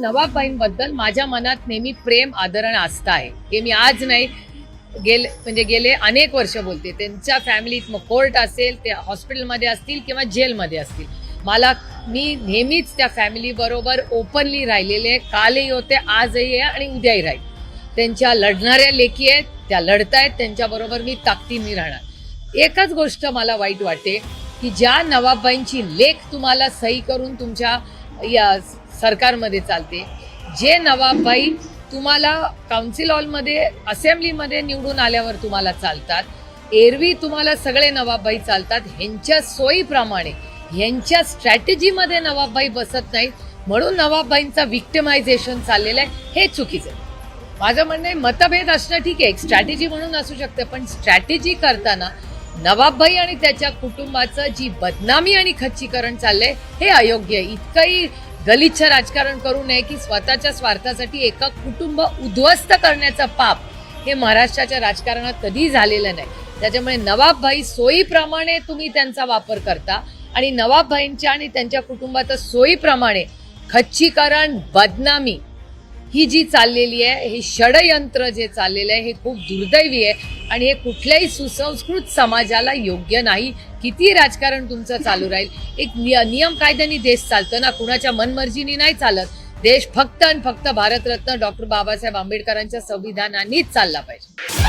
नवाबाईंबद्दल माझ्या मनात नेहमी प्रेम आदरण आणि आस्था आहे. हे मी आज नाही गेले म्हणजे गेले अनेक वर्ष बोलते. त्यांच्या फॅमिलीत मग कोर्ट असेल ते हॉस्पिटलमध्ये असतील किंवा जेलमध्ये असतील. मला मी नेहमीच त्या फॅमिली बरोबर ओपनली राहिलेले कालही होते आजही आहे आणि उद्याही राहील. त्यांच्या लढणाऱ्या लेखी आहेत त्या लढतायत त्यांच्याबरोबर मी ताकदीने राहणार. एकच गोष्ट मला वाईट वाटते की ज्या नवाबाईंची लेख तुम्हाला सही करून तुमच्या या सरकारमध्ये चालते जे नवाबाई तुम्हाला काउन्सिल हॉलमध्ये असेंब्लीमध्ये निवडून आल्यावर तुम्हाला चालतात एरवी तुम्हाला सगळे नवाबाई चालतात ह्यांच्या सोयीप्रमाणे ह्यांच्या स्ट्रॅटेजीमध्ये नवाबाई बसत नाहीत म्हणून नवाबाईंचा विक्टिमायझेशन चाललेलं आहे हे चुकीचं आहे. माझं म्हणणं आहे मतभेद असणं ठीक आहे एक स्ट्रॅटेजी म्हणून असू शकते पण स्ट्रॅटेजी करताना नवाबभाई आणि त्याच्या कुटुंबाचं जी बदनामी आणि खच्चीकरण चाललंय हे अयोग्य. आहे इतकंही गलिच्छ राजकारण करू नये की स्वतःच्या स्वार्थासाठी एका कुटुंब उद्ध्वस्त करण्याचं पाप हे महाराष्ट्राच्या राजकारणात कधी झालेलं नाही. त्याच्यामुळे नवाबभाई सोयीप्रमाणे तुम्ही त्यांचा वापर करता आणि नवाबभाईंच्या आणि त्यांच्या कुटुंबाच्या सोयीप्रमाणे खच्चीकरण बदनामी ही जी चाललेली आहे हे षडयंत्र जे चाललेलं आहे हे खूप दुर्दैवी आहे. आणि हे कुठल्याही सुसंस्कृत समाजाला योग्य नाही. किती राजकारण तुमचं चालू राहील. एक नियम कायद्याने देश चालतो ना? कुणाच्या मनमर्जीने नाही चालत. देश फक्त आणि फक्त भारतरत्न डॉक्टर बाबासाहेब आंबेडकरांच्या संविधानानेच चालला पाहिजे.